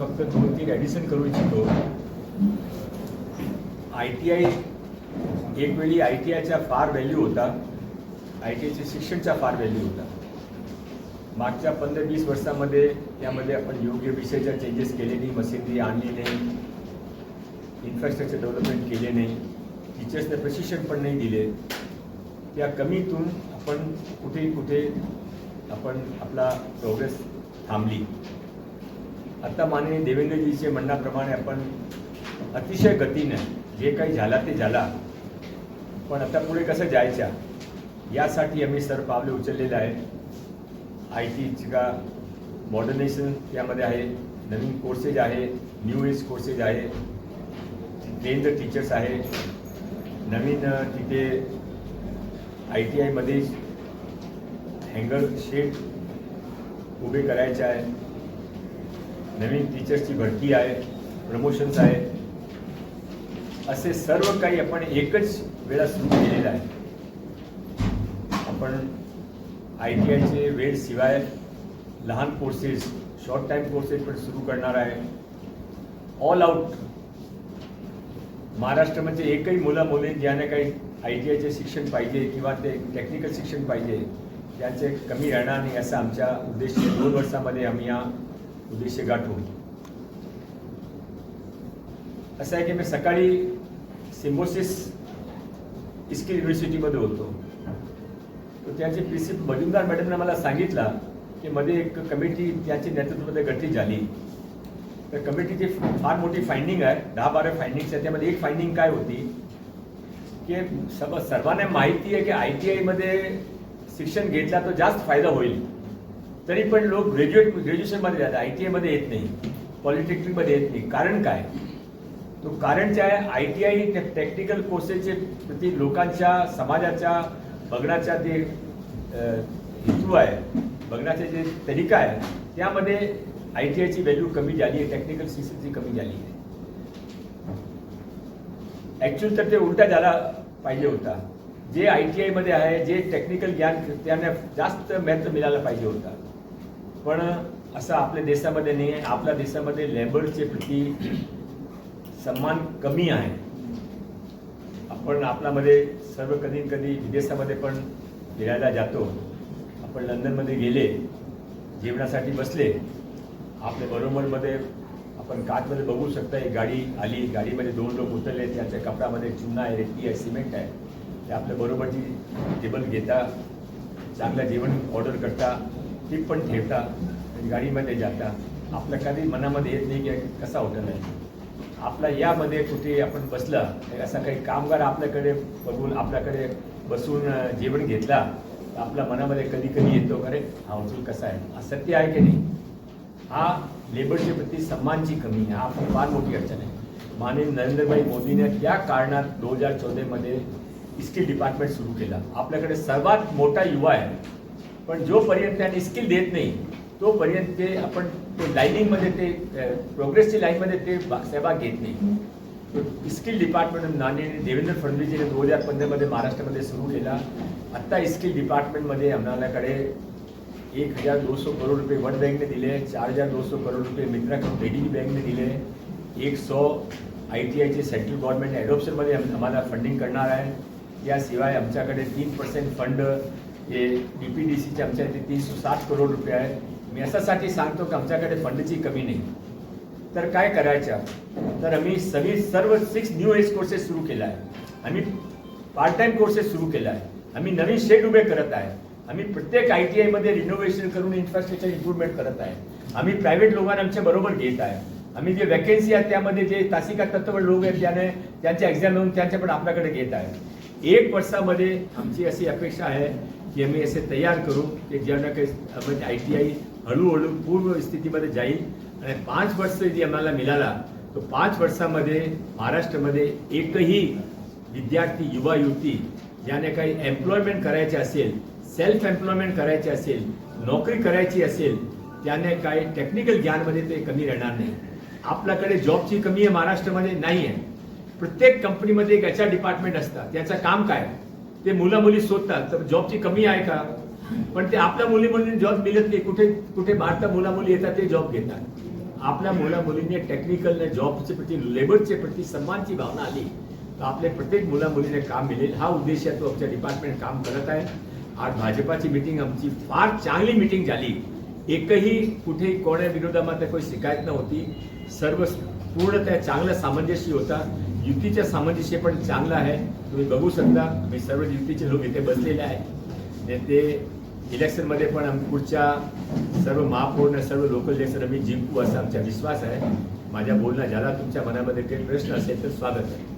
फक्त दोन तीन ॲडिशन करू इच्छितो. आय टी आय एक वेळी आय टी आयचा फार व्हॅल्यू होता. आय टी आयच्या शिक्षणचा फार व्हॅल्यू होता. मागच्या पंधरा वीस वर्षामध्ये त्यामध्ये आपण योग्य विषयाच्या चेंजेस केले नाही मशिनरी आणली नाही इन्फ्रास्ट्रक्चर डेव्हलपमेंट केले नाही टीचर्सने प्रशिक्षण पण नाही दिले. त्या कमीतून आपण कुठे कुठे आपण आपला प्रोग्रेस थांबली. आता माननीय देवेंद्रजीचे म्हणण्याप्रमाणे आपण अतिशय गतीनं जे काही झाला ते झाला. पण आता पुढे कसं जायच्या यासाठी आम्ही सर्व पावले उचललेले आहेत. आय टीची का मॉडर्नायझेशन त्यामध्ये आहे. नवीन कोर्सेस आहे. न्यू एज कोर्सेस आहे. ट्रेन द टीचर्स आहे. नवीन तिथे आय टी आयमध्ये हँगर शेड उभे करायचे आहे. नवीन टीचर्सची भरती आहे प्रमोशन्स आहे. असे सर्व काही आपण एकच वेळा सुरू केलेलं आहे. आपण आय टी आयचे वेळशिवाय लहान कोर्सेस शॉर्ट टाईम कोर्सेस पण सुरू करणार आहे. ऑल आउट महाराष्ट्रामध्ये एकही मुलं मुली ज्यांना काही आय टी आयचे शिक्षण पाहिजे किंवा ते टेक्निकल शिक्षण पाहिजे त्याचे कमी राहणार नाही असा आमच्या उद्देश दोन वर्षामध्ये आम्ही या उद्देश गाठू असं आहे की मी सकाळी सिम्बोसिस स्किल युनिव्हर्सिटीमध्ये होतो. तर त्याचे प्रिन्सिपल मजुमदार मॅडमने मला सांगितला की मध्ये एक कमिटी त्याचे नेतृत्वामध्ये गठीत झाली. तर कमिटीची फार मोठी फाइंडिंग आहे. दहा बारा फाइंडिंग्स आहे त्यामध्ये एक फाइंडिंग काय होती? की सर्व सर्वांना माहिती आहे की आय टी आयमध्ये शिक्षण घेतला तर जास्त फायदा होईल. तरी पण लोक ग्रॅज्युएट ग्रॅज्युएशनमध्ये जातात. आय टी आयमध्ये येत नाही. पॉलिटेक्निकमध्ये येत नाही. कारण काय? तो कारण जे आहे आय टी आय टेक्निकल कोर्सेसचे प्रति लोकांच्या समाजाच्या बघण्याचा जे हेतू आहे बघण्याचे जे तरीका आहे त्यामध्ये आय टी आयची व्हॅल्यू कमी झाली आहे. टेक्निकल शिक्षणची कमी झाली आहे. ॲक्च्युअल तर ते उलटा झाला पाहिजे होता. जे आय टी आयमध्ये आहे जे टेक्निकल ज्ञान त्यांना जास्त महत्त्व मिळायला पाहिजे होता. पण असं आपल्या देशामध्ये नाही आहे. आपल्या देशामध्ये लेबरचे प्रती सन्मान कमी आहे. आपण आपल्यामध्ये सर्व कधी कधी विदेशामध्ये पण फिरायला जातो. आपण लंडनमध्ये गेले जेवणासाठी बसले आपल्या बरोबरमध्ये आपण काचमध्ये बघू शकता एक गाडी आली. गाडीमध्ये दोन लोक उतरले त्यांच्या कपड्यामध्ये चुना आहे रेती आहे सिमेंट आहे. ते आपल्या बरोबरची टेबल घेता चांगलं जेवण ऑर्डर करता. टीप पण ठेवता गाडीमध्ये जाता आपल्या कधी मनामध्ये येत नाही की कसा हॉटेल नाही. आपला यामध्ये कुठे आपण बसला असा काही कामगार आपल्याकडे बघून आपल्याकडे बसून जेवण घेतला तर आपल्या मनामध्ये कधी कधी येतो अरे हा उचल कसा आहे? हा सत्य आहे की नाही? हा लेबरच्या प्रति सन्मानची कमी आहे. हा फार मोठी अडचण आहे. माननीय नरेंद्रभाई मोदीने त्या कारणात दोन हजार चौदामध्ये स्किल डिपार्टमेंट सुरू केला. आपल्याकडे सर्वात मोठा युवा आहे. पण जोपर्यंत त्यांनी स्किल देत नाही तोपर्यंत ते आपण ते लाईनिंगमध्ये ते प्रोग्रेसची लाईनमध्ये ते सहभाग घेत नाही. स्किल डिपार्टमेंट माननीय देवेंद्र फडणवीसजीने दोन हजार पंधरामध्ये महाराष्ट्रामध्ये सुरू केला. आत्ता स्किल डिपार्टमेंटमध्ये आम्हालाकडे एक हजार दो सौ करोड़ रुपये वर्ल्ड बैंक ने दिले चार हजार दो सौ करोड़ रुपये मित्राकडून एडीबी बँकने दिले. एक सौ आय टी आयचे सेंट्रल गव्हर्नमेंट ॲडॉप्शनमध्ये आम्हाला फंडिंग करणार आहे. याशिवाय आमच्याकडे तीन पर्सेंट फंड हे डी पी डी सीचे आमच्या इथे तीनशे सात करोड रुपये आहे मी अशासाठी सांगतो की आमच्याकडे फंडची कमी नाही. तर काय करायचं तर आम्ही सगळी सर्व सिक्स न्यू एज कोर्सेस सुरू केला आहे आम्ही पार्ट टाइम कोर्सेस सुरू केला आहे आम्ही नवीन शेड उभे करत आहे आम्ही प्रत्येक आय टी आयमध्ये रिनोव्हेशन करून इन्फ्रास्ट्रक्चर इम्प्रूव्हमेंट करत आहे आम्ही प्रायव्हेट लोकांना आमच्या बरोबर घेत आहे आम्ही जे वॅकेन्सी आहेत त्यामध्ये जे तासिका तत्व लोक आहेत त्याने त्यांच्या एक्झाम देऊन त्यांच्या पण आपल्याकडे घेत आहे एक वर्षामध्ये आमची अशी अपेक्षा आहे की आम्ही असे तयार करू की ज्यांना काही आय टी आय हळूहळू पूर्व स्थितीमध्ये जाईल. आणि पाच वर्ष जे आम्हाला मिळाला तो पाच वर्षामध्ये महाराष्ट्रामध्ये एकही विद्यार्थी, युवा, युवती ज्याने काही एम्प्लॉयमेंट असेल सेल्फ एम्प्लॉयमेंट करायचे असेल, नोकरी करायची असेल, त्याने काही टेक्निकल ज्ञानमध्ये ते कमी राहणार नाही. आपल्याकडे जॉबची कमी आहे महाराष्ट्रामध्ये नाही आहे प्रत्येक कंपनी कंपनीमध्ये एक एच आर डिपार्टमेंट असतात त्याचं काम काय? ते मुला मुली शोधतात. तर जॉबची कमी आहे का? पण ते आपल्या मुली मुलींनी जॉब मिळत नाही कुठे कुठे भारतात मुला मुली येतात ते जॉब घेतात. आपल्या मुला मुलींनी टेक्निकल जॉबच्या प्रती लेबरच्या प्रती सन्मानची भावना आली. तर आपल्या प्रत्येक मुला मुलीने काम मिळेल. हा उद्देश आहे तो आमच्या डिपार्टमेंट काम करत आहे. आज भाजपाची मिटिंग आमची फार चांगली मिटिंग झाली. एकही कुठेही कोणा विरोधामध्ये काही शिकायत नव्हती. सर्व पूर्णतः चांगला सामंजस्य होता. युतीच्या सामंजस्य पण चांगलं आहे. तुम्ही बघू शकता मी सर्व युतीचे लोक इथे बसलेले आहेत. नेते ते इलेक्शनमध्ये पण आम्ही पुढच्या सर्व महापौर सर्व लोकल इलेक्शन आम्ही जिंकू असा आमचा विश्वास आहे. माझ्या बोलणं ज्याला तुमच्या मनामध्ये काही प्रश्न असेल तर स्वागत आहे.